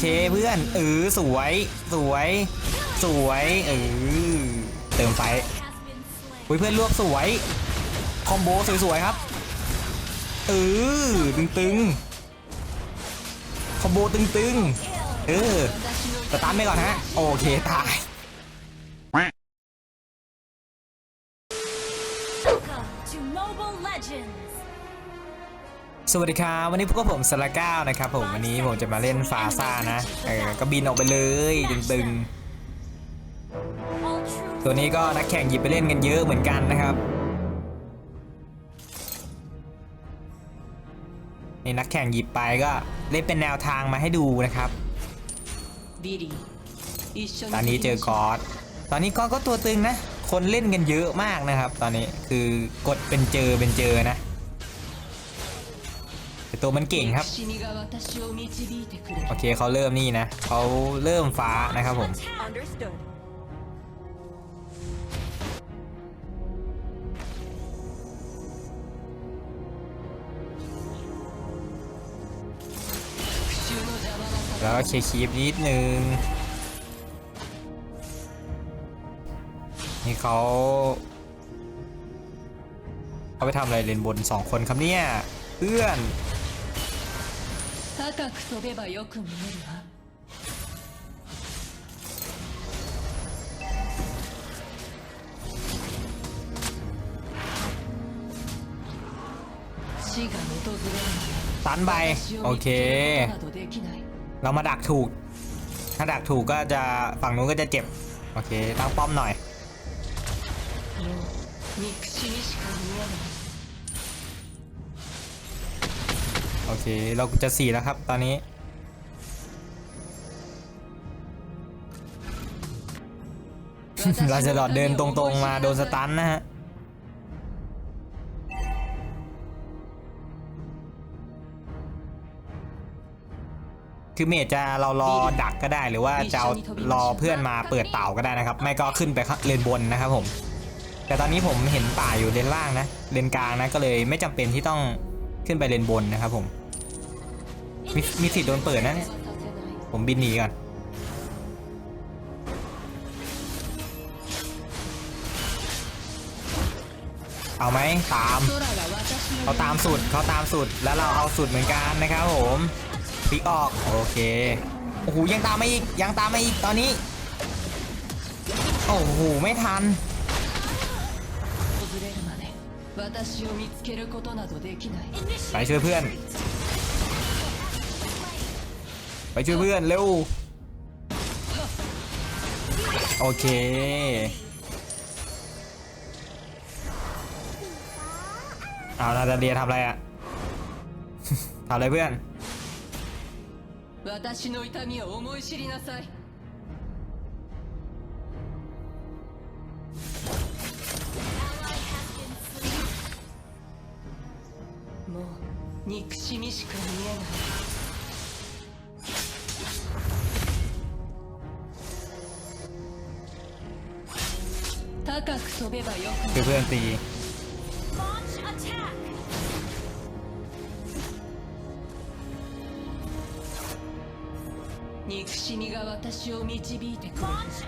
เคเพื่อนเออสวย สวย สวยเออเติมไฟอุ้ยเพื่อนรวบสวย คอมโบสวยๆครับเออตึงๆ คอมโบตึงๆ เออสตาร์ทไปก่อนฮะ โอเคตาย สวัสดีครับวันนี้พวกผมสลาก้านะครับผมวันนี้ผมจะมาเล่นฟาซ่านะเออก็บินออกไปเลยตึงๆ ตัวนี้ก็นักแข่งหยิบไปเล่นกันเยอะเหมือนกันนะครับนี่นักแข่งหยิบไปก็เล่นเป็นแนวทางมาให้ดูนะครับตอนนี้เจอกอดตอนนี้กอดก็ตัวตึงนะ คนเล่นกันเยอะมากนะครับ ตอนนี้คือกดเป็นเจอเป็นเจอนะ ตัวมันเก่งครับ โอเคเขาเริ่มนี่นะเขาเริ่มฟ้านะครับผมแล้วเคคีฟนิดนึง นี่เขาเขาไปทำอะไรเลนบนสองคนครับเนี่ย เพื่อน 高く飛べばよく見えるわ死が訪れる ตันไป 私 โอ を見 เค つけることなどできない เรามาดักถูก ถ้าดักถูกก็จะฝั่งนู้นก็จะเจ็บ โอเค ตั้งป้อมหน่อย もう憎しみしか見えない โอเค เราจะสี่แล้วครับ ตอนนี้ เราจะหลอดเดินตรงๆมาโดนสตันนะฮะ คือเมจจะเรารอดักก็ได้หรือว่าจะเอารอเพื่อนมาเปิดเต่าก็ได้นะครับ ไม่ก็ขึ้นไปข้างเลนบนนะครับผม แต่ตอนนี้ผมเห็นป่าอยู่เลนล่างนะ เลนกลางนะก็เลยไม่จำเป็นที่ต้อง ขึ้นไปเลนบนนะครับผมมมีสิทธิ์โดนเปิดนะเนี่ยผมบินหนีก่อนเอาไหมตามเขาตามสุดเขาตามสุดแล้วเราเอาสุดเหมือนกันนะครับผมปิกออกโอเคโอ้โหยังตามมาอีกยังตามมาอีกตอนนี้โอ้โหไม่ทัน 私を見つけることなどできない ไปช่วยเพื่อน ไปช่วยเพื่อนเร็วโอเคเอานาตาเดียทำอะไรอะ ทำอะไรเพื่อน 私の痛みを思い知りなさい Launch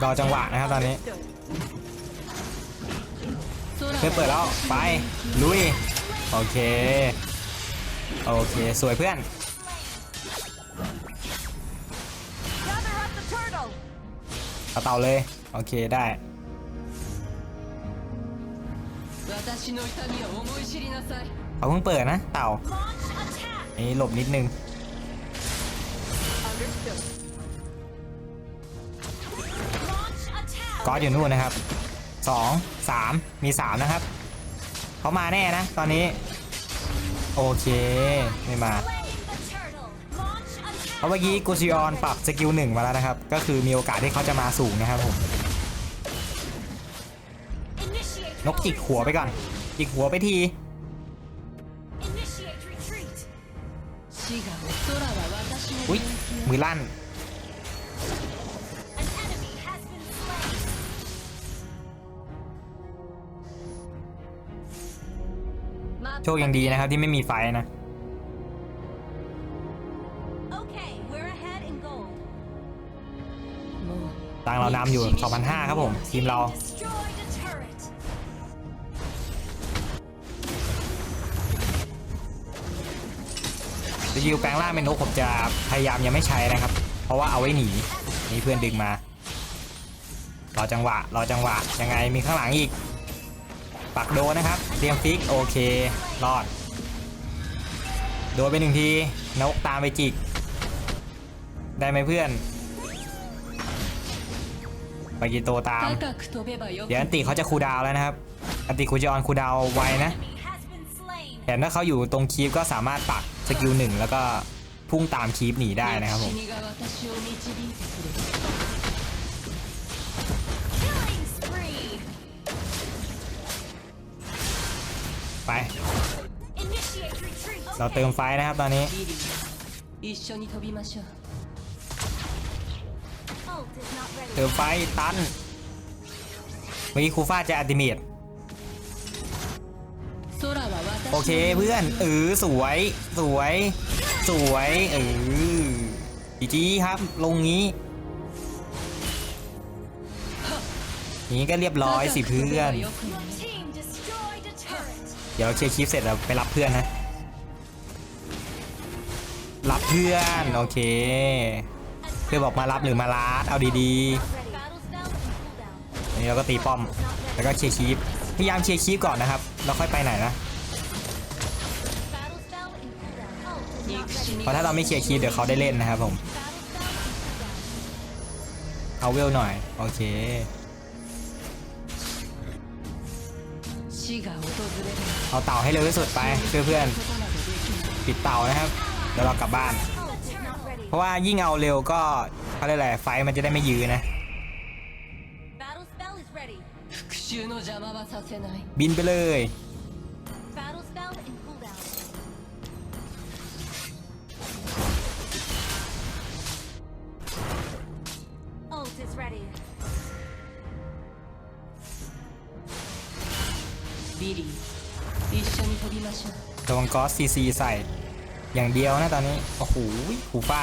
รอจังหวะนะครับตอนนี้空เพื่อนเปิดแล้ว ไป ลุย โอเค โอเค สวยเพื่อน Gather up the turtle! เอาเต่าเลย โอเคได้ 私の痛みを思い知りなさい เขาเพิ่งเปิดนะเต่า Launch attack! นี่หลบนิดนึง Understood. Launch attack! ก็อยู่นู่นนะครับสองสามมีสามนะครับเขามาแน่นะ ตอนนี้ โอเคไม่มา Slay the turtle! Launch เพราะ attack! เมื่อกี้กูซิออนปรับสกิลหนึ่งมาแล้วนะครับ ก็คือมีโอกาสที่เขาจะมาสูงนะครับผม Initiate นกจิกหัวไปก่อน จิกหัวไปทีอุ้ยมือลั่นโชคยังดีนะครับที่ไม่มีไฟนะตังเรานำอยู่ 2,500 ครับผม ทีมเรา จะยิวแปลงร่างเมนนผมจะพยายามยังไม่ใช้นะครับ เพราะว่าเอาไว้หนีนี่เพื่อนดึงมารอจังหวะรอจังหวะยังไงมีข้างหลังอีก ปักโดนะครับเตรียมฟิกโอเครอด โดนไปหนึ่งทีนกตามไปจิก ได้ไหมเพื่อนไปกีโตตาม เดี๋ยวอันติเขาจะคูดาวแล้วนะครับ อันติคูจะออนคูดาวไวนะแต่ถ้าเขาอยู่ตรงคีฟก็สามารถปัก สกิลหนึ่งแล้วก็พุ่งตามคีปหนีได้นะครับผมไป เราเติมไฟนะครับตอนนี้เติมไฟตันเมื่อกี้คูฟ่าจะอัติเมต โอเคเพื่อนเออสวย สวย สวยเออจีจีครับ ลงงี้นี้ก็เรียบร้อยสิเพื่อน เดี๋ยวเคลียร์คลิปเสร็จเราไปรับเพื่อนนะ รับเพื่อน โอเค เพื่อนบอกมารับหรือมาลาดเอาดีๆอันนี้เราก็ตีป้อม แล้วก็เคลียร์คลิปพยายามเคลียร์คลิปก่อนนะครับ เราค่อยไปไหนนะ ราะถ้าเราไม่เคลียร์คีเดี๋ยวเขาได้เล่นนะครับผม เอาเวลหน่อย โอเคเอาเต่าให้เร็วที่สุดไปเพื่อนๆปิดเต่านะครับแล้วเรากลับบ้าน เพราะว่ายิ่งเอาเร็วก็เขาเรียกอะไรไฟมันจะได้ไม่ยื้อนะบินไปเลย อสซีซีใส่ อย่างเดียวนะตอนนี้ โอ้โหหูฟ้า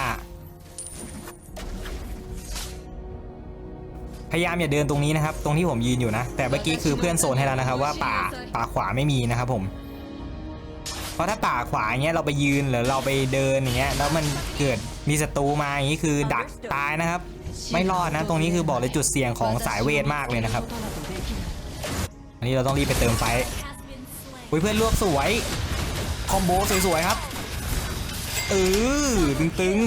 พยายามอย่าเดินตรงนี้นะครับ ตรงที่ผมยืนอยู่นะ แต่เมื่อกี้คือเพื่อนโซนให้แล้วนะครับ ว่าป่าป่าขวาไม่มีนะครับผม เพราะถ้าป่าขวาเงี้ยเราไปยืนหรือเราไปเดินอย่างเงี้ยแล้วมันเกิดมีศัตรูมาอย่างงี้คือดักตายนะครับ ไม่รอดนะตรงนี้คือบอกเลยจุดเสี่ยงของสายเวทมากเลยนะครับ อันนี้เราต้องรีบไปเติมไฟอุ้ยเพื่อนรวบสวย คอมโบสวยๆครับเออตึง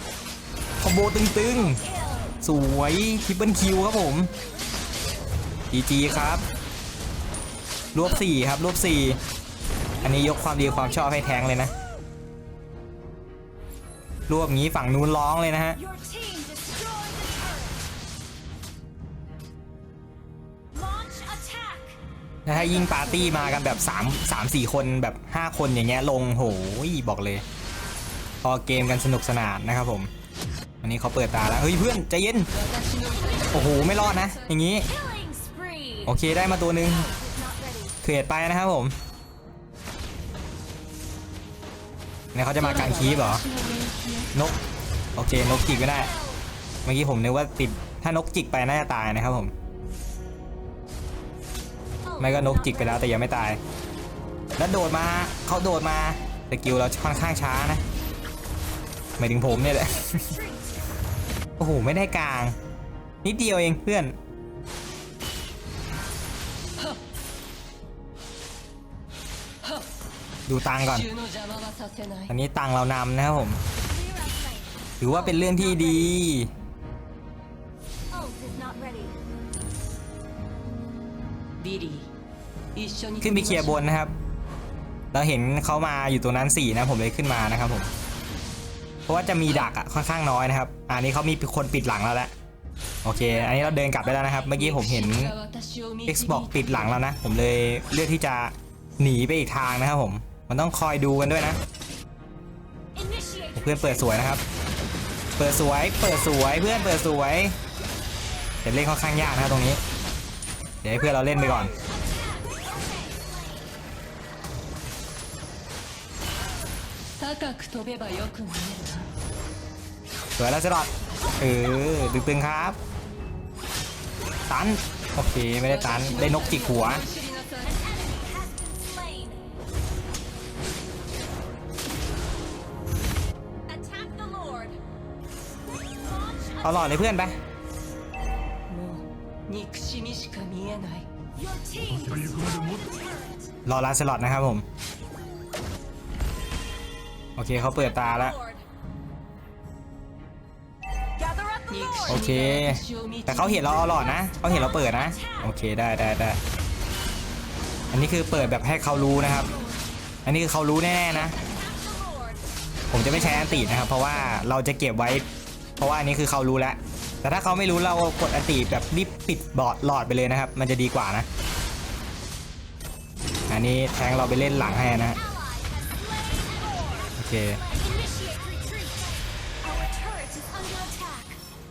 ๆคอมโบตึงๆ สวยทิปเปิลคิวครับผมจีจีครับ รวบสี่ครับ รวบสี่อันนี้ยกความดีความชอบให้แทงเลยนะ รวบงี้ฝั่งนู้นร้องเลยนะฮะ นะฮะยิ่งปาร์ตี้มากันแบบ3 3 4 คนแบบ 5 คนอย่างเงี้ยลงโหยบอกเลย พอเกมกันสนุกสนานนะครับผมวันนี้เขาเปิดตาแล้ว เฮ้ยเพื่อนใจเย็น โอ้โห ไม่รอดนะ อย่างงี้ โอเคได้มาตัวนึงเทรดไปนะครับผมเนี่ยเขาจะมาการคีบเหรอ นก โอเคนกจิกไม่ได้ เมื่อกี้ผมนึกว่าติดถ้านกจิกไปน่าจะตายนะครับผม ไม่ก็นกจิกไปแล้วแต่ยังไม่ตาย แล้วโดดมาเขาโดดมาสกิวเราค่อนข้างช้านะหมายถึงผมเนี่ยแหละ โอ้โห ไม่ได้กลาง นิดเดียวเองเพื่อน ดูตังก่อน อันนี้ตังเรานำนะครับผม ถือว่าเป็นเรื่องที่ดีดี ขึ้นไปเคลียร์บนนะครับ เราเห็นเขามาอยู่ตรงนั้นสี่นะผมเลยขึ้นมานะครับผม เพราะว่าจะมีดักอะค่อนข้างน้อยนะครับ อันนี้เขามีคนปิดหลังเราแล้วโอเค อันนี้เราเดินกลับได้แล้วนะครับ เมื่อกี้ผมเห็น Xbox ปิดหลังแล้วนะ ผมเลยเลือกที่จะหนีไปอีกทางนะครับผม มันต้องคอยดูกันด้วยนะ เพื่อนเปิดสวยนะครับ เปิดสวย เปิดสวย เพื่อนเปิดสวยแต่เล่นค่อนข้างยากนะครับตรงนี้ เดี๋ยวให้เพื่อนเราเล่นไปก่อน 高く飛べばよく見えるな โด วยแล้วสลอดเออตึงๆครับ ตัน โอเค ไม่ได้ตัน ได้นกจิกหัว 知りなさい Slain. Attack the Lord. Launch เอาหลอดเลยเพื่อนไป もう憎しみしか見えない your team. Turret. รอลานสลอดนะครับผม โอเคเขาเปิดตาแล้ว โอเค แต่เขาเห็นเราเอาหลอดนะเขาเห็นเราเปิดนะ โอเคได้ได้ได้ อันนี้คือเปิดแบบให้เขารู้นะครับ อันนี้คือเขารู้แน่ๆนะ ผมจะไม่ใช้อันตีนะครับ เพราะว่าเราจะเก็บไว้ เพราะว่าอันนี้คือเขารู้แล้ว แต่ถ้าเขาไม่รู้เรากดอันตีแบบรีบปิดบอดหลอดไปเลยนะครับ มันจะดีกว่านะ อันนี้แทงเราไปเล่นหลังให้นะ เค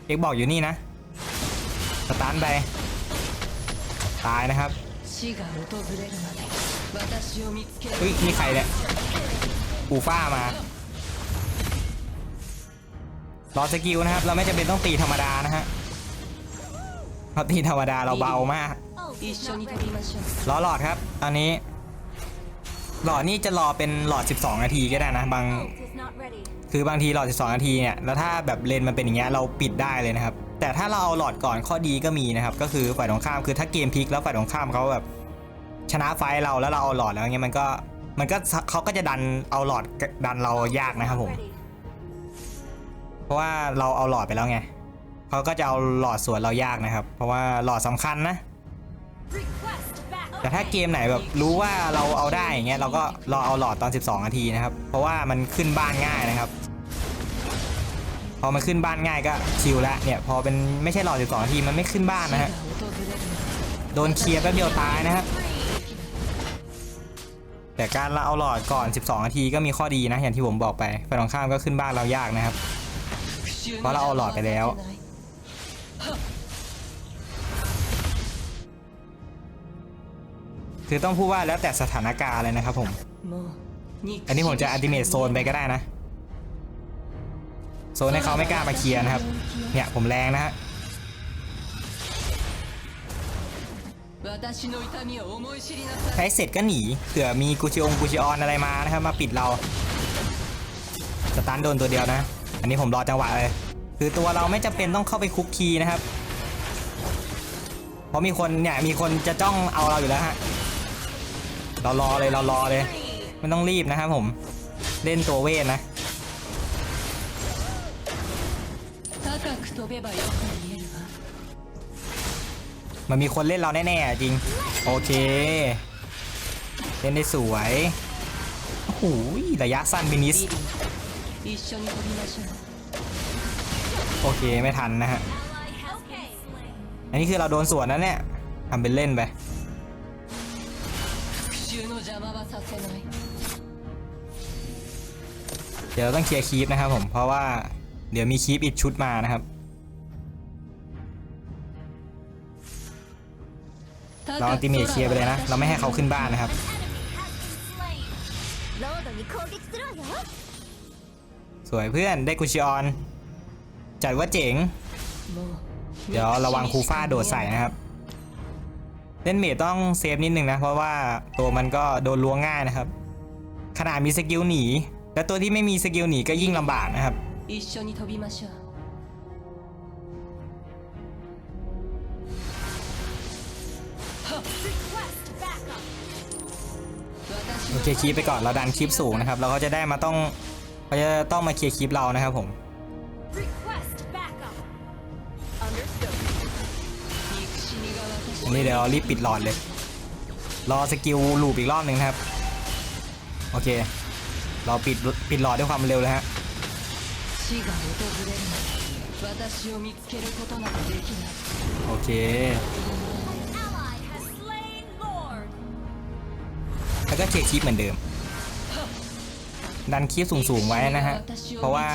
เอกบอกอยู่นี่นะสตาร์ทไปตายนะครับอุ้ยมีใครเนี่ยปูฟ้ามา รอสกิลนะครับ เราไม่จำเป็นต้องตีธรรมดานะฮะเพราะตีธรรมดาเราเบามากรอหลอดครับ ตอนนี้ หลอดนี่จะรอเป็นหลอด 12 นาทีก็ได้นะบางคือบางทีหลอด 12 นาทีเนี่ยแล้วถ้าแบบเลนมันเป็นอย่างเงี้ยเราปิดได้เลยนะครับ แต่ถ้าเราเอาหลอดก่อนข้อดีก็มีนะครับ ก็คือฝ่ายตรงข้ามคือถ้าเกมพลิกแล้วฝ่ายตรงข้ามเขาแบบชนะไฟเราแล้วเราเอาหลอดแล้วเงี้ยมันก็มันก็เขาก็จะดันเอาหลอดดันเรายากนะครับผม เพราะว่าเราเอาหลอดไปแล้วไงเขาก็จะเอาหลอดสวนเรายากนะครับ เพราะว่าหลอดสำคัญนะ Request. แต่ถ้าเกมไหนแบบรู้ว่าเราเอาได้อย่างเงี้ยเราก็รอเอาหลอดตอน 12 นาทีนะครับ เพราะว่ามันขึ้นบ้านง่ายนะครับ พอมันขึ้นบ้านง่ายก็ชิลแล้วเนี่ยพอเป็นไม่ใช่หลอด 12 นาทีมันไม่ขึ้นบ้านนะฮะโดนเคลียร์แป๊บเดียวตายนะครับแต่การเราเอาหลอดก่อน 12 นาทีก็มีข้อดีนะอย่างที่ผมบอกไปฝ่ายตงข้ามก็ขึ้นบ้านเรายากนะครับ เพราะเราเอาหลอดไปแล้ว คือต้องพูดว่าแล้วแต่สถานการณ์เลยนะครับผม อันนี้ผมจะอัติเมทโซนไปก็ได้นะ โซนให้เขาไม่กล้ามาเคลียร์นะครับ เนี่ยผมแรงนะฮะใช้เสร็จก็หนีเผื่อมีกูชิองกูชิออนอะไรมานะครับมาปิดเรา สตันโดนตัวเดียวนะ อันนี้ผมรอจังหวะเลย คือตัวเราไม่จำเป็นต้องเข้าไปคุกคีนะครับ เพราะมีคนเนี่ยมีคนจะจ้องเอาเราอยู่แล้วฮะ เรารอเลยเรารอเลยไม่ต้องรีบนะครับผม เล่นตัวเวทนะมันมีคนเล่นเราแน่ๆจริง โอเค เล่นได้สวยโอ้โหระยะสั้นบินิสโอเคไม่ทันนะฮะ อันนี้คือเราโดนสวนนั้นเนี่ยทำเป็นเล่นไป 邪魔はさせない เดี๋ยวเราต้องเคลียร์คีปนะครับผม เพราะว่าเดี๋ยวมีคีปอีกชุดมานะครับ เราอัลติเมทเคลียร์ไปเลยนะ เราไม่ให้เขาขึ้นบ้านนะครับ An enemy has been slain. ロードに攻撃するわよ。 สวยเพื่อนได้กุชิออน จัดว่าเจ๋ง もう เดี๋ยวระวังคูฟ้าโดดใส่นะครับ เล่นเมดต้องเซฟนิดนึงนะ เพราะว่าตัวมันก็โดนล้วงง่ายนะครับ ขนาดมีสกิลหนี และตัวที่ไม่มีสกิลหนีก็ยิ่งลำบากนะครับโอเคคลิปไปก่อนเราดันคลิปสูงนะครับ เราก็จะได้มาต้องเขาจะต้องมาเคลียร์คลิปเรานะครับผม นี่เดี๋ยวรีบปิดหลอดเลย รอสกิลลูปอีกรอบหนึ่งครับ โอเค เราปิดปิดหลอดด้วยความเร็วเลยฮะโอเคแล้วก็เคคลิปเหมือนเดิม ดันคลิปสูงๆไว้นะฮะ เพราะว่า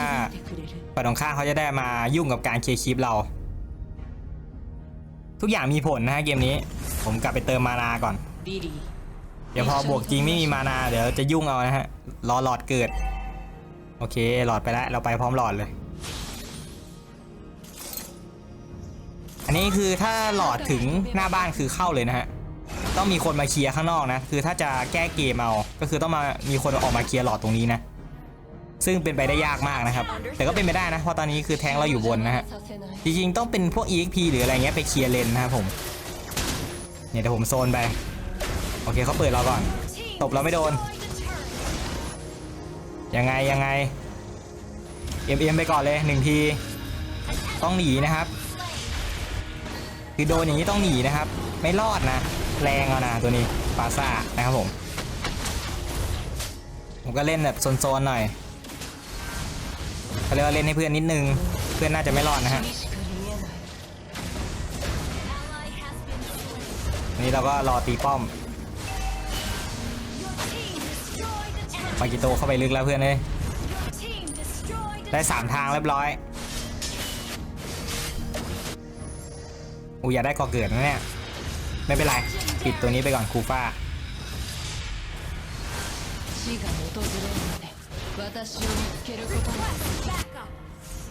ปดของข้าเขาจะได้มายุ่งกับการเคคลิปเรา ทุกอย่างมีผลนะฮะเกมนี้ ผมกลับไปเติมมานาก่อน เดี๋ยวพอบวกจริงไม่มีมานาเดี๋ยวจะยุ่งเอานะฮะ รอหลอดเกิด โอเคหลอดไปแล้ว เราไปพร้อมหลอดเลย อันนี้คือถ้าหลอดถึงหน้าบ้านคือเข้าเลยนะฮะ ต้องมีคนมาเคลียร์ข้างนอกนะ คือถ้าจะแก้เกมเอา ก็คือต้องมามีคนออกมาเคลียร์หลอดตรงนี้นะ ซึ่งเป็นไปได้ยากมากนะครับ แต่ก็เป็นไปได้นะ เพราะตอนนี้คือแทงเราอยู่บนนะฮะ จริงๆ ต้องเป็นพวก EXP หรืออะไรเงี้ยไปเคลียร์เลนนะครับผม เนี่ยเดี๋ยวผมโซนไป โอเคเขาเปิดเราก่อน ตบเราไม่โดน ยังไงยังไง เอ็มเอ็มไปก่อนเลยหนึ่งที ต้องหนีนะครับ คือโดนอย่างนี้ต้องหนีนะครับ ไม่รอดนะ แรงเอานะตัวนี้ปาซ่านะครับผม ผมก็เล่นแบบโซนๆหน่อย เขาเรียกว่าเล่นให้เพื่อนนิดนึง เพื่อนน่าจะไม่รอดนะฮะนี่เราก็รอตีป้อมมากิโตเข้าไปลึกแล้วเพื่อนเลยได้สามทางเรียบร้อยอูอยากได้กอเกิดนะเนี่ยไม่เป็นไรปิดตัวนี้ไปก่อนคูฟ้า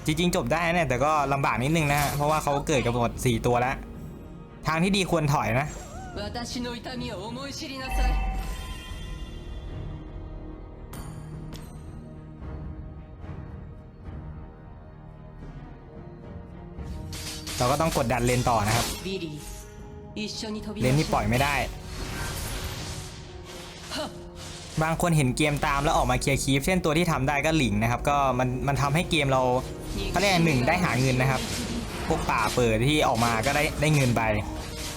จริงๆ จบได้เนี่ยแต่ก็ลำบากนิดนึงนะฮะเพราะว่าเขาเกิดกันหมด4 ตัวแล้ว ทางที่ดีควรถอยนะเราก็ต้องกดดันเลนต่อนะครับ เลนที่ปล่อยไม่ได้ บางคนเห็นเกมตามแล้วออกมาเคลียร์คีฟเช่นตัวที่ทำได้ก็หลิงนะครับ ก็มันมันทำให้เกมเราเขาเรียกหนึ่งได้หาเงินนะครับ พวกป่าเปิดที่ออกมาก็ได้ได้เงินไป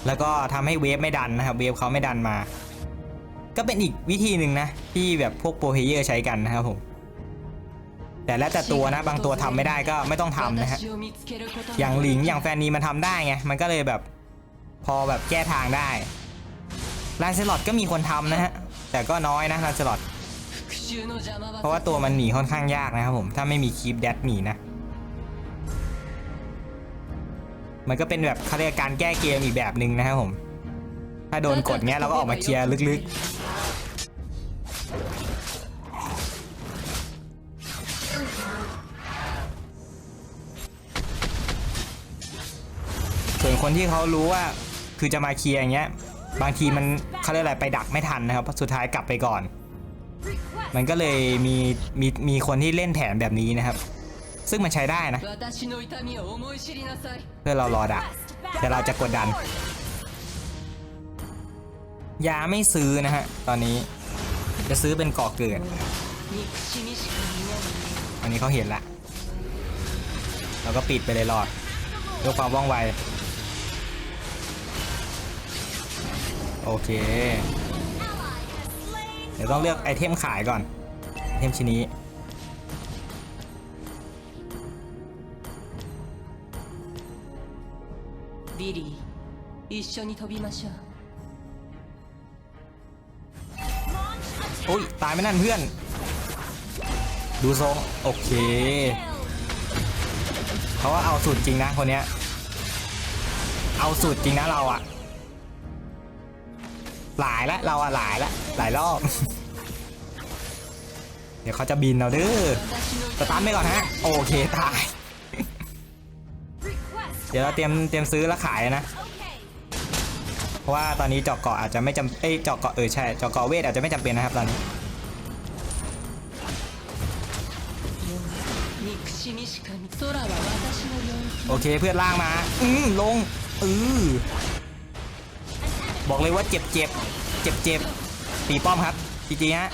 แล้วก็ทำให้เวฟไม่ดันนะครับ เวฟเขาไม่ดันมา ก็เป็นอีกวิธีหนึ่งนะที่แบบพวกโปรเพเยอร์ใช้กันนะครับผมแต่แล้วแต่ตัวนะบางตัวทำไม่ได้ก็ไม่ต้องทำนะฮะอย่างหลิงอย่างแฟนนีมันทำได้ไงมันก็เลยแบบ พอแบบแก้ทางได้ลานเซลล็อตก็มีคนทำนะฮะ แต่ก็น้อยนะลาสลอตเพราะว่าตัวมันหนีค่อนข้างยากนะครับผมถ้าไม่มีคีปเดดหนีนะ มันก็เป็นแบบเขาเรียกการแก้เกมอีกแบบหนึ่งนะครับผม ถ้าโดนกดเงี้ยเราก็ออกมาเคลียร์ลึกๆ ส่วนคนที่เขารู้ว่าคือจะมาเคลียร์อย่างเงี้ย บางทีมันเขาเรียกอะไรไปดักไม่ทันนะครับสุดท้ายกลับไปก่อน มันก็เลยมีมีมีคนที่เล่นแผนแบบนี้นะครับ ซึ่งมันใช้ได้นะเพื่อเรารอดักแต่เราจะกดดันยาไม่ซื้อนะฮะตอนนี้จะซื้อเป็นก่อเกิด อันนี้เขาเห็นละเราก็ปิดไปเลยหลอดด้วยความว่องไว โอเค เดี๋ยวต้องเลือกไอเทมขายก่อน ไอเทมชิ้นนี้ ビリー一緒に飛びましょう โอ้ย ตายไม่นั่นเพื่อน ดูทรง โอเค เขาว่าเอาสุดจริงนะคนเนี้ย เอาสุดจริงนะเราอะ หลายละเราอะหลายละหลายรอบ เดี๋ยวเขาจะบินเราดื้อสตาร์ทไปก่อนฮะ โอเคตาย เดี๋ยวเราเตรียมเตรียมซื้อแล้วขายนะ เพราะว่าตอนนี้เจาะเกาะอาจจะไม่จำเอ้เจาะเกาะเออใช่เจาะเกาะเวทอาจจะไม่จำเป็นนะครับตอนนี้โอเคเพื่อนล่างมา อืมลง อือ บอกเลยว่าเจ็บเจ็บเจ็บเจ็บตีป้อมครับจีจีฮะ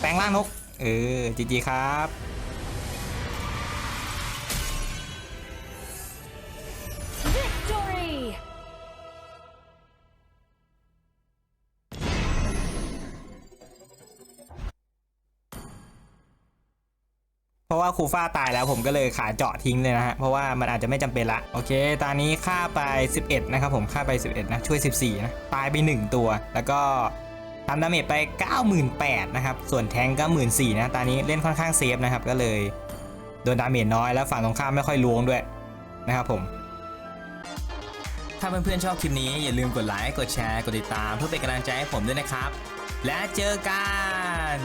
แปลงร่างนกเออจีจีครับ ราะว่าครูฟ้าตายแล้วผมก็เลยขายเจาะทิ้งเลยนะฮะ เพราะว่ามันอาจจะไม่จำเป็นละ โอเค ตอนนี้ค่าไป 11 นะครับผมค่าไป 11 นะ ช่วย 14 นะ ตายไป 1 ตัว แล้วก็ทำดาเมจไป 98,000นะครับ ส่วนแทงก์ก็ 14,000นะ ตอนนี้เล่นค่อนข้างเซฟนะครับ ก็เลยโดนดาเมจน้อยแล้วฝั่งตรงข้ามไม่ค่อยล้วงด้วยนะครับผม ถ้าเพื่อนๆชอบคลิปนี้อย่าลืมกดไลค์ กดแชร์ กดติดตามเพื่อเป็นกำลังใจให้ผมด้วยนะครับ และเจอกัน